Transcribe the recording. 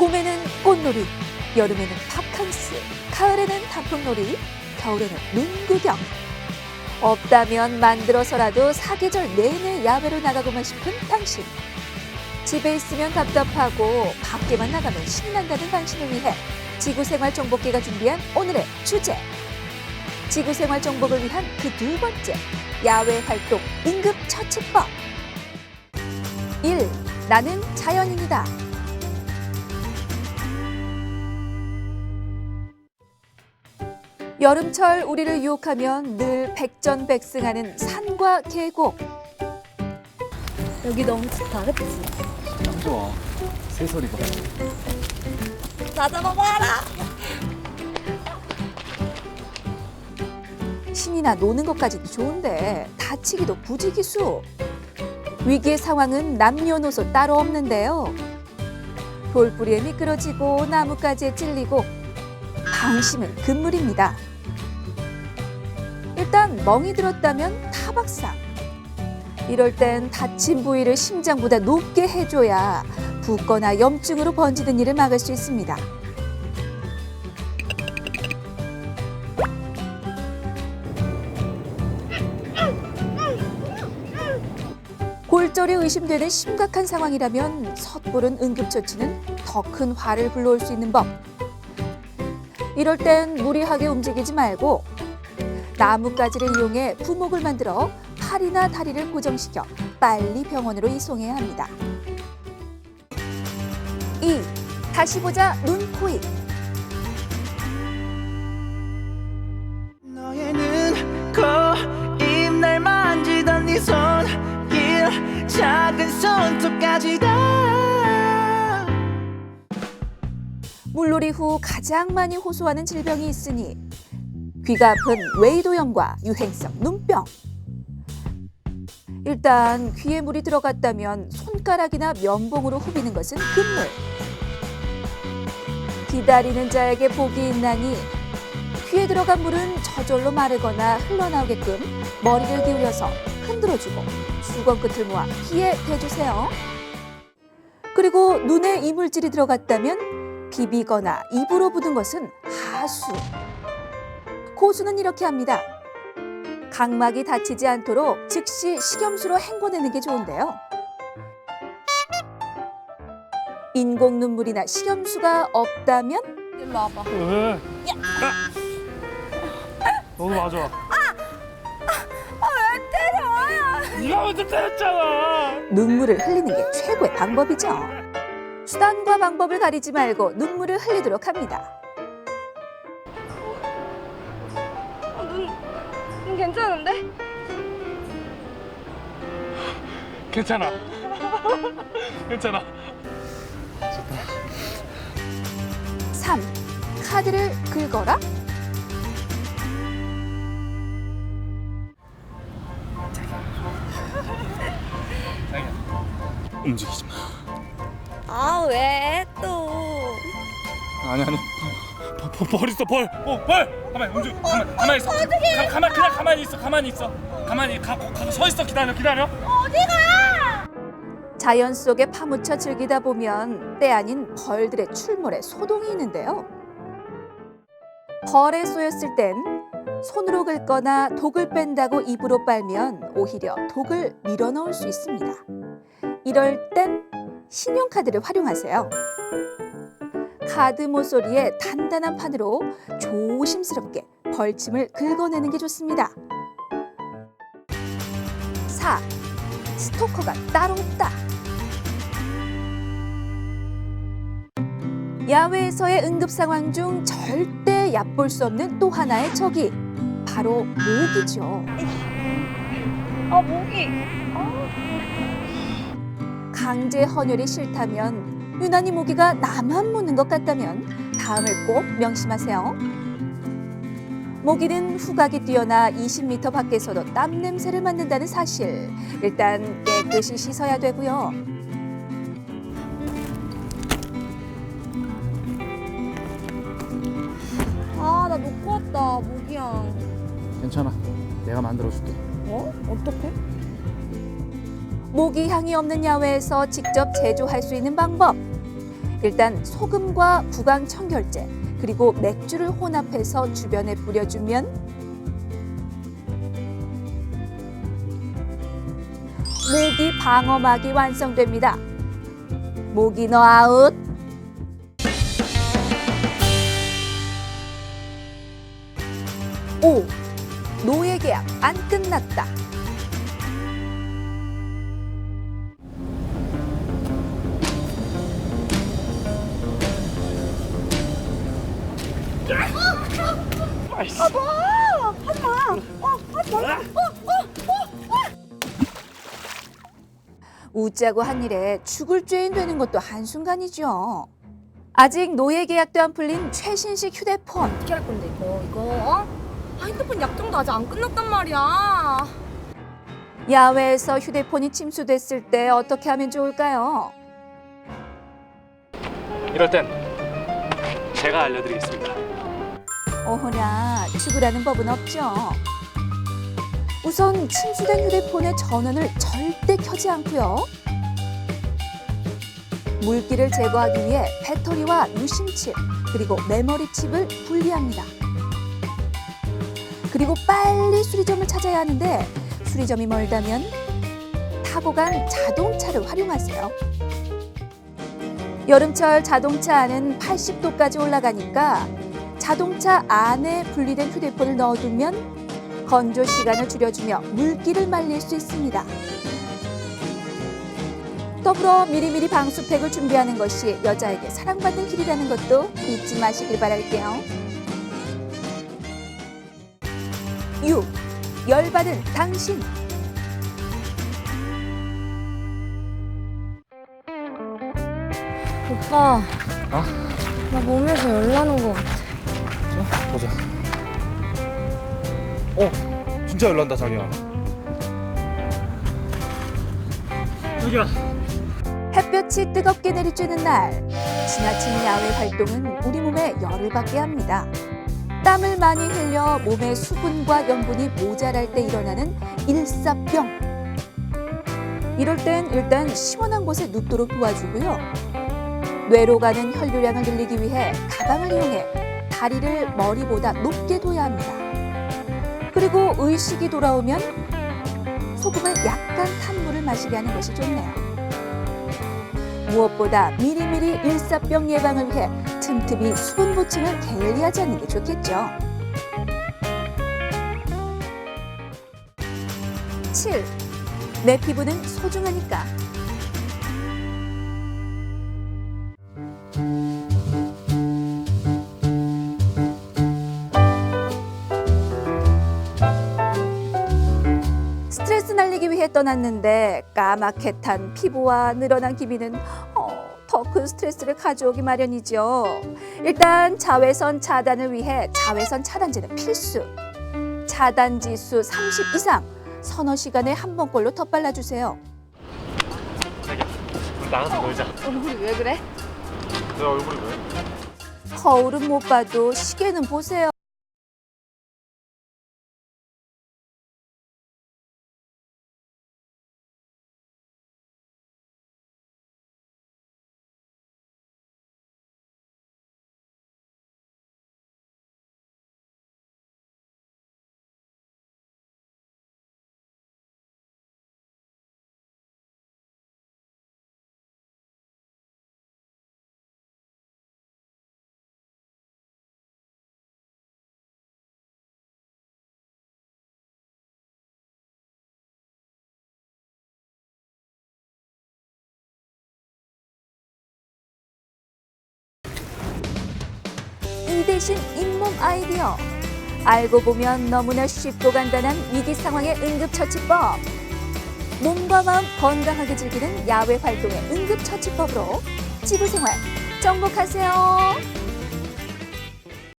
봄에는 꽃놀이, 여름에는 바캉스, 가을에는 단풍놀이, 겨울에는 눈구경. 없다면 만들어서라도 사계절 내내 야외로 나가고만 싶은 당신. 집에 있으면 답답하고 밖에만 나가면 신난다는 당신을 위해 지구생활 정복기가 준비한 오늘의 주제. 지구생활 정복을 위한 그 두 번째 야외 활동 임급 처치법. 1. 나는 자연인이다. 여름철 우리를 유혹하면 늘 백전백승하는 산과 계곡. 여기 너무 좋다, 그치? 참 좋아. 새소리 봐. 나 잡아봐라! 신이나 노는 것까지도 좋은데 다치기도 부지기수. 위기의 상황은 남녀노소 따로 없는데요. 돌뿌리에 미끄러지고 나뭇가지에 찔리고 방심은 금물입니다. 일단 멍이 들었다면 타박상. 이럴 땐 다친 부위를 심장보다 높게 해줘야 붓거나 염증으로 번지는 일을 막을 수 있습니다. 골절이 의심되는 심각한 상황이라면 섣부른 응급처치는 더 큰 화를 불러올 수 있는 법. 이럴 땐 무리하게 움직이지 말고 나뭇가지를 이용해 부목을 만들어 팔이나 다리를 고정시켜 빨리 병원으로 이송해야 합니다. 2. 다시 보자 눈, 코, 입. 너의 눈, 코, 입, 날 만지던 네 손, 길, 작은 손톱까지 다 물놀이 후 가장 많이 호소하는 질병이 있으니 귀가 아픈 웨이도염과 유행성 눈병. 일단 귀에 물이 들어갔다면 손가락이나 면봉으로 후비는 것은 금물. 기다리는 자에게 복이 있나니 귀에 들어간 물은 저절로 마르거나 흘러나오게끔 머리를 기울여서 흔들어주고 수건 끝을 모아 귀에 대주세요. 그리고 눈에 이물질이 들어갔다면 비비거나 입으로 부은 것은 하수. 고수는 이렇게 합니다. 각막이 다치지 않도록 즉시 식염수로 헹궈내는 게 좋은데요. 인공 눈물이나 식염수가 없다면 일로 와봐. 왜? 너도 맞아. 왜 때려! 네가 먼저 때렸잖아. 눈물을 흘리는 게 최고의 방법이죠. 수단과 방법을 가리지 말고 눈물을 흘리도록 합니다. 괜찮은데? 괜찮아. 괜찮아. 3. 카드를 긁어라. 움직이지 마. 아, 왜 또? 아니 아니. 벌, 벌, 벌 있어 벌. 어 벌. 가만히 움직. 가만 가만히 있어. 어떻게? 가, 가만 그냥 가만히 있어. 가만히 있어. 가만히 가, 가, 서 있어. 기다려 기다려. 자연 속에 파묻혀 즐기다 보면 때 아닌 벌들의 출몰에 소동이 있는데요. 벌에 쏘였을 땐 손으로 긁거나 독을 뺀다고 입으로 빨면 오히려 독을 밀어넣을 수 있습니다. 이럴 땐 신용카드를 활용하세요. 카드 모서리에 단단한 판으로 조심스럽게 벌침을 긁어내는 게 좋습니다. 4. 스토커가 따로 없다. 야외에서의 응급 상황 중 절대 얕볼 수 없는 또 하나의 적이 바로 모기죠. 아, 목이. 강제 헌혈이 싫다면 유난히 모기가 나만 무는 것 같다면 다음을 꼭 명심하세요. 모기는 후각이 뛰어나 20m 밖에서도 땀 냄새를 맡는다는 사실 일단 깨끗이 씻어야 되고요. 아, 나 놓고 왔다, 모기향. 괜찮아. 내가 만들어 줄게. 어? 어떡해? 모기 향이 없는 야외에서 직접 제조할 수 있는 방법. 일단 소금과 구강 청결제 그리고 맥주를 혼합해서 주변에 뿌려주면 모기 방어막이 완성됩니다. 모기 너 아웃. 오 노예 계약 안 끝났다. 웃자고 한 일에 죽을 죄인 되는 것도 한순간이죠. 아직 노예 계약도 안 풀린 최신식 휴대폰. 어떻게 할 건데 이거 이거 어? 아 핸드폰 약정도 아직 안 끝났단 말이야 야외에서 휴대폰이 침수됐을 때 어떻게 하면 좋을까요? 이럴 땐 제가 알려드리겠습니다. 어허나 죽으라는 법은 없죠. 우선 침수된 휴대폰의 전원을 절대 켜지 않고요. 물기를 제거하기 위해 배터리와 유심칩 그리고 메모리 칩을 분리합니다. 그리고 빨리 수리점을 찾아야 하는데 수리점이 멀다면 타고 간 자동차를 활용하세요. 여름철 자동차 안은 80도까지 올라가니까 자동차 안에 분리된 휴대폰을 넣어두면 건조 시간을 줄여주며 물기를 말릴 수 있습니다. 더불어 미리미리 방수팩을 준비하는 것이 여자에게 사랑받는 길이라는 것도 잊지 마시길 바랄게요. 6. 열받은 당신. 오빠 어? 나 몸에서 열 나는 거 같아 보자. 어, 진짜 열난다 자기야. 자기야. 햇볕이 뜨겁게 내리쬐는 날, 지나친 야외 활동은 우리 몸에 열을 받게 합니다. 땀을 많이 흘려 몸의 수분과 염분이 모자랄 때 일어나는 일사병. 이럴 땐 일단 시원한 곳에 눕도록 도와주고요. 뇌로 가는 혈류량을 늘리기 위해 가방을 이용해 다리를 머리보다 높게 둬야 합니다. 그리고 의식이 돌아오면 소금을 약간 탄 물을 마시게 하는 것이 좋네요. 무엇보다 미리미리 일사병 예방을 위해 틈틈이 수분 보충을 게을리하지 않는 게 좋겠죠. 7. 내 피부는 소중하니까. 위해 떠났는데 까맣게 탄 피부와 늘어난 기미는 어, 더 큰 스트레스를 가져오기 마련이죠. 일단 자외선 차단을 위해 자외선 차단제는 필수. 차단 지수 30 이상 서너 시간에 한 번꼴로 덧발라 주세요. 자기야, 우리 나가서 놀자. 얼굴이 왜 그래? 내 얼굴이 왜? 거울은 못 봐도 시계는 보세요. 대신 잇몸 아이디어. 알고 보면 너무나 쉽고 간단한 위기 상황의 응급처치법. 몸과 마음 건강하게 즐기는 야외 활동의 응급처치법으로 지구생활 정복하세요.